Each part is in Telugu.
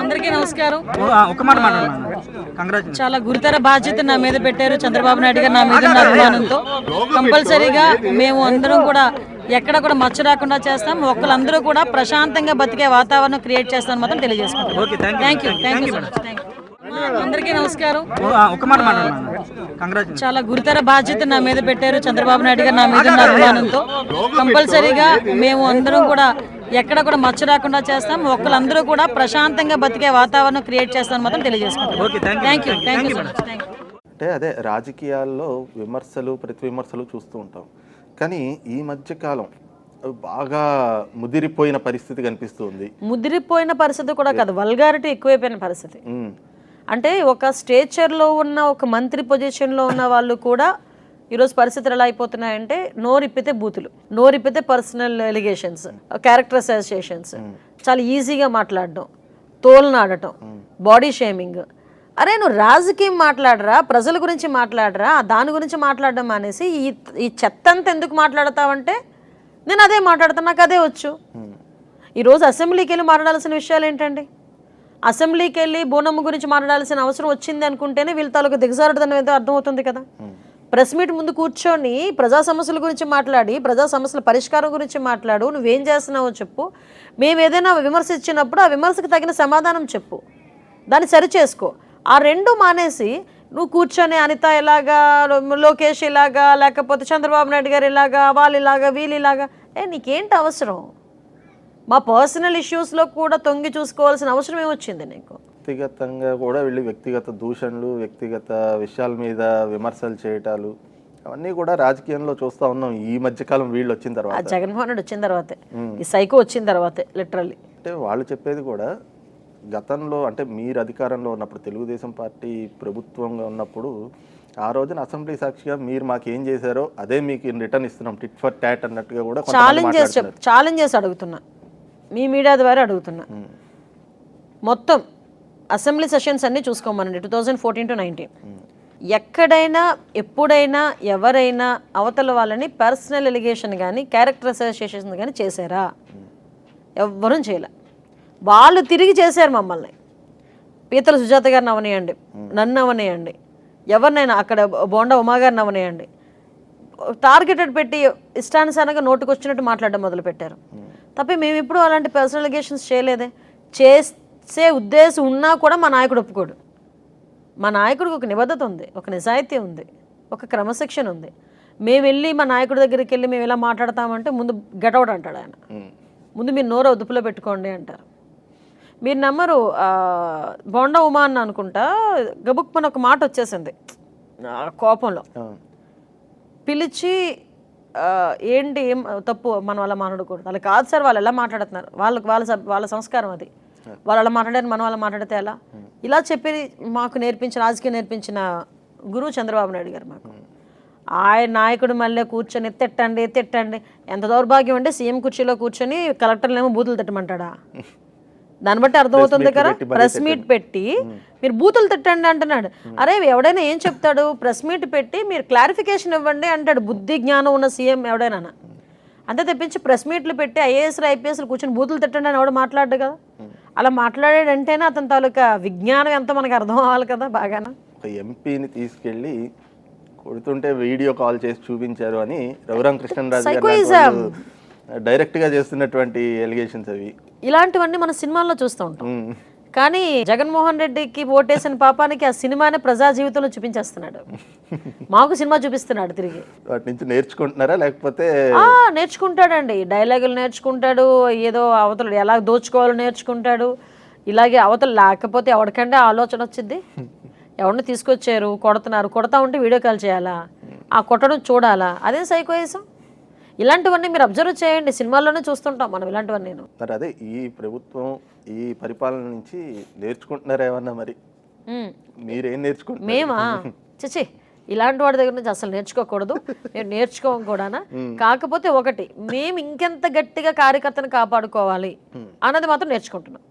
అందరికీ నమస్కారం. ఒక మాట చాలా గురుతర బాధ్యత నా మీద పెట్టారు చంద్రబాబు నాయుడు గారు నా మీద ఉన్న అభిమానంతో. కంపల్సరీగా మేము అందరం కూడా ఎక్కడ కూడా మచ్చ రాకుండా చేస్తాం. ఒక్కరందరూ కూడా ప్రశాంతంగా బతికే వాతావరణం క్రియేట్ చేస్తామని మాత్రం తెలియజేసుకుంటాం okay thank thank you thank you అందరికీ నమస్కారం. ఒక మాట చాలా గురుతర బాధ్యత నా మీద పెట్టారు చంద్రబాబు నాయుడు గారు నా మీద ఉన్న అభిమానంతో. కంపల్సరీగా మేము అందరం కూడా ఎక్కడ కూడా మచ్చ రాకుండా చేస్తాం. ఒక్కరందరూ కూడా ప్రశాంతంగా బతికే వాతావరణం క్రియేట్ చేస్తామని మాత్రం తెలియజేసుకుంటాం okay thank thank you thank you thank you అంటే అదే రాజకీయాల్లో విమర్శలు ప్రతి విమర్శలు చూస్తూ ఉంటాం. కానీ ఈ మధ్య కాలం బాగా ముదిరిపోయిన పరిస్థితి కనిపిస్తుంది ముదిరిపోయిన పరిస్థితి కూడా కాదు వల్గారిటీ ఎక్కువైపోయిన పరిస్థితి. అంటే ఒక స్టేచర్లో ఉన్న ఒక మంత్రి పొజిషన్లో ఉన్న వాళ్ళు కూడా ఈరోజు పరిస్థితులు ఎలా అయిపోతున్నాయంటే నోరిప్పితే బూతులు నోరిప్పితే పర్సనల్ ఎలిగేషన్స్ క్యారెక్టర్ అసోసియేషన్స్ చాలా ఈజీగా మాట్లాడడం తోలునాడటం బాడీ షేమింగ్. అరే నువ్వు రాజకీయం మాట్లాడరా ప్రజల గురించి మాట్లాడరా దాని గురించి మాట్లాడడం మానేసి ఈ ఈ చెత్త అంతా ఎందుకు మాట్లాడతావంటే నేను అదే మాట్లాడతాను నాకు అదే వచ్చు. ఈరోజు అసెంబ్లీకి వెళ్ళి మాట్లాడాల్సిన విషయాలు ఏంటండి? అసెంబ్లీకి వెళ్ళి బోనమ్మ గురించి మాట్లాడాల్సిన అవసరం వచ్చింది అనుకుంటేనే వీళ్ళ తాలూకు దిగజారుడని అర్థమవుతుంది కదా. ప్రెస్ మీట్ ముందు కూర్చొని ప్రజా సమస్యల గురించి మాట్లాడి ప్రజా సమస్యల పరిష్కారం గురించి మాట్లాడు నువ్వేం చేస్తున్నావో చెప్పు. మేము ఏదైనా విమర్శ ఇచ్చినప్పుడు ఆ విమర్శకు తగిన సమాధానం చెప్పు. దాన్ని సరి చేసుకో. ఆ రెండు మానేసి నువ్వు కూర్చొని అనిత ఇలాగా లోకేష్ ఇలాగా లేకపోతే చంద్రబాబు నాయుడు గారు ఇలాగా వాళ్ళు ఇలాగా వీళ్ళు ఇలాగా ఏ నీకేంటి అవసరం? మా పర్సనల్ ఇష్యూస్లో కూడా తొంగి చూసుకోవాల్సిన అవసరం ఏమొచ్చింది నీకు? వ్యక్తిగతంగా కూడా వెళ్ళి వ్యక్తిగత దూషణలు వ్యక్తిగత విషయాల మీద విమర్శలు చేయటాలు అవన్నీ కూడా రాజకీయంలో చూస్తూ ఉన్నాం. ఈ మధ్యకాలం వీళ్ళు వచ్చిన తర్వాత. జగన్మోహన్ రెడ్డి వచ్చిన తర్వాతే. ఈ సైకో వచ్చిన తర్వాతే లిటరల్లీ. అంటే వాళ్ళు చెప్పేది కూడా గతంలో అంటే మీరు అధికారంలో ఉన్నప్పుడు తెలుగుదేశం పార్టీ ప్రభుత్వంగా ఉన్నప్పుడు ఆ రోజున అసెంబ్లీ సాక్షిగా మీరు మాకు ఏం చేశారో అదే మీకు రిటర్న్ ఇస్తున్నాం. టిట్ ఫర్ ట్యాట్ అన్నట్టుగా కూడా కొంతమంది ఛాలెంజ్ చేసి చెప్ మాట్లాడుతున్నారు. ఛాలెంజ్ చేసి అడుగుతున్నా. మీ మీడియా ద్వారా అడుగుతున్నా. మొత్తం అసెంబ్లీ సెషన్స్ అన్నీ చూసుకోమనండి two thousand fourteen to nineteen ఎక్కడైనా ఎప్పుడైనా ఎవరైనా అవతల వాళ్ళని పర్సనల్ ఎలిగేషన్ కానీ క్యారెక్టర్ అసోసియేషన్ కానీ చేశారా? ఎవ్వరూ చేయలే. వాళ్ళు తిరిగి చేశారు మమ్మల్ని. పీతల సుజాత గారిని అవనేయండి నన్ను అవనేయండి ఎవరినైనా అక్కడ బోండా ఉమా గారిని అవనేయండి. టార్గెటెడ్ పెట్టి ఇష్టానుసారంగా నోటుకు వచ్చినట్టు మాట్లాడడం మొదలుపెట్టారు. తప్ప మేము ఇప్పుడు అలాంటి పర్సనల్ ఎలిగేషన్స్ చేయలేదే. చేసే ఉద్దేశం ఉన్నా కూడా మా నాయకుడు ఒప్పుకోడు. మా నాయకుడికి ఒక నిబద్ధత ఉంది ఒక నిజాయితీ ఉంది ఒక క్రమశిక్షణ ఉంది. మేము వెళ్ళి మా నాయకుడి దగ్గరికి వెళ్ళి మేము ఎలా మాట్లాడతామంటే ముందు గెటౌట్ అంటాడు ఆయన. ముందు మీరు నోరు అదుపులో పెట్టుకోండి అంటారు. మీరు నమ్మరు బోండా ఉమా అన్న అనుకుంటా గబుక్ మన ఒక మాట వచ్చేసింది కోపంలో. పిలిచి ఏంటి ఏం తప్పు మనం అలా మాట్లాడకూడదు అలా కాదు సార్ వాళ్ళు ఎలా మాట్లాడుతున్నారు? వాళ్ళకి వాళ్ళ వాళ్ళ సంస్కారం అది. వాళ్ళు అలా మాట్లాడారు మనం అలా మాట్లాడితే ఎలా? ఇలా చెప్పి మాకు నేర్పించిన రాజకీయం నేర్పించిన గురువు చంద్రబాబు నాయుడు గారు మాకు. ఆయన నాయకుడు మళ్ళీ కూర్చొని తిట్టండి తిట్టండి ఎంత దౌర్భాగ్యం అంటే సీఎం కుర్చీలో కూర్చొని కలెక్టర్లేమో బూతులు తిట్టమంటాడా? దాన్ని బట్టి అర్థమవుతుంది కదా? ప్రెస్ మీట్ పెట్టి మీరు బూతులు తిట్టండి అంటున్నాడు. అరే ఎవడైనా ఏం చెప్తాడు? ప్రెస్ మీట్ పెట్టి మీరు క్లారిఫికేషన్ ఇవ్వండి అంటాడు. బుద్ధి జ్ఞానం ఉన్న సీఎం ఎవడైనా. అంతే తెప్పించి ప్రెస్ మీట్లు పెట్టి ఐఏఎస్లు ఐపీఎస్లు కూర్చొని బూతులు తిట్టండి అని ఎవడు మాట్లాడు కదా? అలా మాట్లాడాడంటేనే అతని తాలూకా విజ్ఞానం ఎంత మనకు అర్థం అవ్వాలి కదా బాగానా? ఒక ఎంపీని తీసుకెళ్ళి కొడుతుంటే వీడియో కాల్ చేసి చూపించారు అని రఘురామ కృష్ణరాజు గారు direct గా చేస్తున్నటువంటి ఎలిగేషన్స్ అవి. ఇలాంటివన్నీ మన సినిమాల్లో చూస్తూ ఉంటాం. కానీ జగన్మోహన్ రెడ్డికి ఓటేసిన పాపానికి ఆ సినిమానే ప్రజా జీవితంలో చూపించేస్తున్నాడు. మాకు సినిమా చూపిస్తున్నాడు తిరిగి. వాటి నుంచి నేర్చుకుంటున్నారా? లేకపోతే ఆ నేర్చుకుంటాడండి. డైలాగులు నేర్చుకుంటాడు ఏదో అవతల ఎలా దోచుకోవాలో నేర్చుకుంటాడు. ఇలాగే అవతల లేకపోతే ఎవరికంటే ఆలోచన వచ్చింది ఎవరిని తీసుకొచ్చారు? కొడుతున్నారు. కొడతా ఉంటే వీడియో కాల్ చేయాలా? ఆ కొట్టడం చూడాలా? అదే సైకోయిజం? ఇలాంటివన్నీ మీరు అబ్జర్వ్ చేయండి. సినిమాల్లోనే చూస్తుంటాం మనం ఇలాంటివన్నీ నేను. మరి అదే ఈ ప్రభుత్వం ఈ పరిపాలన నుంచి నేర్చుకుంటున్నారా ఏమన్నా మరి. మీరేం నేర్చుకుంటున్నారు? మేమా? చిచి ఇలాంటి వాడి దగ్గర నుంచి అసలు నేర్చుకోకూడదు. మేము నేర్చుకోం కూడానా? కాకపోతే ఒకటి మేము ఇంకెంత గట్టిగా కార్యకర్తను కాపాడుకోవాలి అన్నది మాత్రం నేర్చుకుంటున్నాం.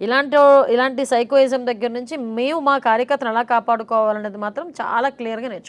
ఇలాంటి ఇలాంటి సైకోయిజం దగ్గర నుంచి మేము మా కార్యకర్తను ఎలా కాపాడుకోవాలనేది మాత్రం చాలా క్లియర్గా నేర్చుకుంటాం